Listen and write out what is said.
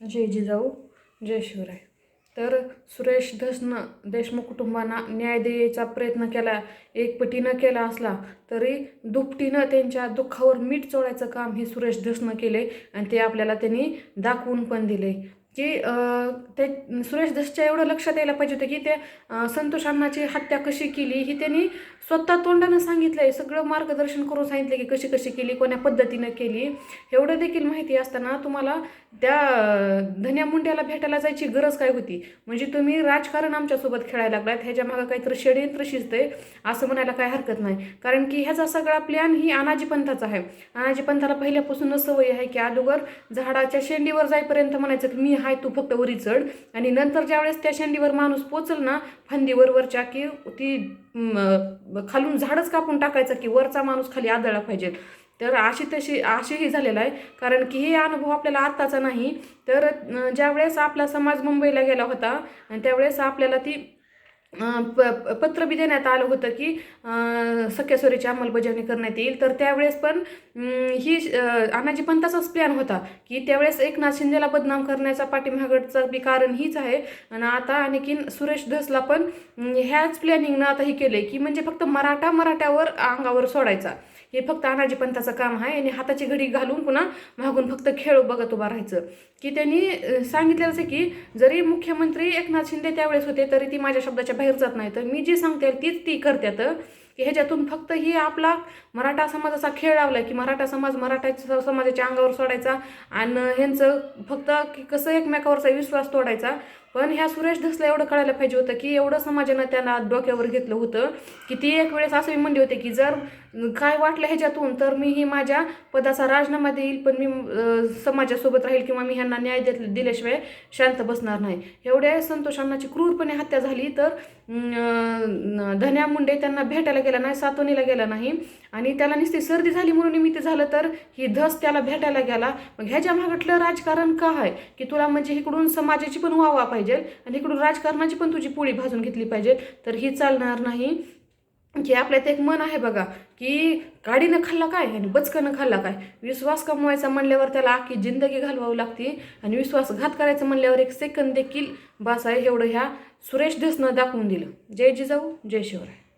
जय जिजाऊ जय शिवराय. तर सुरेश धसनं देशमुख कुटुंबांना न्याय द्यायचा प्रयत्न केला एकपटीनं केला असला तरी दुपटीनं त्यांच्या दुःखावर मीठ चोळायचं काम हे सुरेश धसनं केले आणि ते आपल्याला त्यांनी दाखवून पण दिले. की ते सुरेश दसच्या एवढं लक्षात यायला पाहिजे होतं की ते संतोष अण्णाची हत्या कशी केली ही त्यांनी स्वतः तोंडानं सांगितलं आहे सगळं मार्गदर्शन करून सांगितलं की कशी कशी केली कोण्या पद्धतीनं केली. एवढं देखील माहिती असताना तुम्हाला त्या धन्या मुंड्याला भेटायला जायची गरज काय होती? म्हणजे तुम्ही राजकारण आमच्यासोबत खेळायला लागलात ह्याच्या मागं काहीतरी षडयंत्र शिजतंय असं म्हणायला काय हरकत नाही. कारण की ह्याचा सगळा प्लॅन ही अनाजी पंथाचा आहे. अनाजी पंथाला पहिल्यापासूनच सवय आहे की अगोदर झाडाच्या शेंडीवर जाईपर्यंत म्हणायचं की मी हाय तू फक्त वरी चढ. आणि नंतर ज्यावेळेस त्या शेंडीवर माणूस पोचल ना फांदीवर वरच्या की ती खालून झाडच कापून टाकायचं की वरचा माणूस खाली आदळला पाहिजे. तर अशी तशी अशीही झालेलं आहे. कारण की हे अनुभव आपल्याला आत्ताचा नाही. तर ज्यावेळेस आपला समाज मुंबईला गेला होता आणि त्यावेळेस आपल्याला ती प पत्र बी देण्यात आलं होतं की सख्यासोरीची अंमलबजावणी करण्यात येईल. तर त्यावेळेस पण ही अनाजी पंताचाच प्लॅन होता की त्यावेळेस एकनाथ शिंदेला बदनाम करण्याचा पाठीमागडचं बी कारण हीच आहे. आणि आता आणखीन सुरेश धसला पण ह्याच प्लॅनिंगनं आता हे केलंय की म्हणजे फक्त मराठा मराठ्यावर अंगावर सोडायचा. हे फक्त अनाजी पंताचं काम आहे आणि हाताची घडी घालून पुन्हा मागून फक्त खेळ बघत उभा राहायचं. की त्यांनी सांगितलेलं सांगितलेलंच आहे की जरी मुख्यमंत्री एकनाथ शिंदे त्यावेळेस होते तरी ती माझ्या शब्दाच्या बाहेर जात नाही. तर मी जी सांगते तीच ती करतात की ह्याच्यातून फक्त ही आपला मराठा समाजाचा खेळ लावला की मराठा समाज मराठा समाजाच्या अंगावर सोडायचा. आणि ह्यांचं फक्त की कसं एकमेकावरचा विश्वास तोडायचा. पण ह्या सुरेश धसला एवढं कळायला पाहिजे होतं की एवढं समाजानं त्यांना डोक्यावर घेतलं होतं की ती एक वेळेस असं म्हणली होते की जर काय वाटलं ह्याच्यातून तर मी ही माझ्या पदाचा राजीनामा देईल पण मी समाजासोबत राहील किंवा मी ह्यांना न्याय देत दिल्याशिवाय शांत बसणार नाही. एवढ्या संतोष अण्णाची क्रूरपणे हत्या झाली तर धन्या मुंडे त्यांना भेटायला गेला नाही सातवणीला गेला नाही आणि त्याला नुसती सर्दी झाली म्हणून निमित्त झालं तर ही धस त्याला भेटायला गेला. मग ह्याच्या मागटलं राजकारण का आहे की तुला म्हणजे इकडून समाजाची पण वावा पाहिजे. आणि इकडून राजकारणाची पण तुझी पोळी भाजून घेतली पाहिजे. तर ही चालणार नाही. की आपल्यात एक मन आहे बघा की गाडीनं खाल्ला काय आणि बचकनं खाल्ला काय? विश्वास कमवायचा म्हणल्यावर त्याला आखी जिंदगी घालवावी लागते. आणि विश्वासघात करायचं म्हणल्यावर एक सेकंद देखील बास आहे एवढं ह्या सुरेश धसनं दाखवून दिलं. जय जिजाऊ जय शिवराय.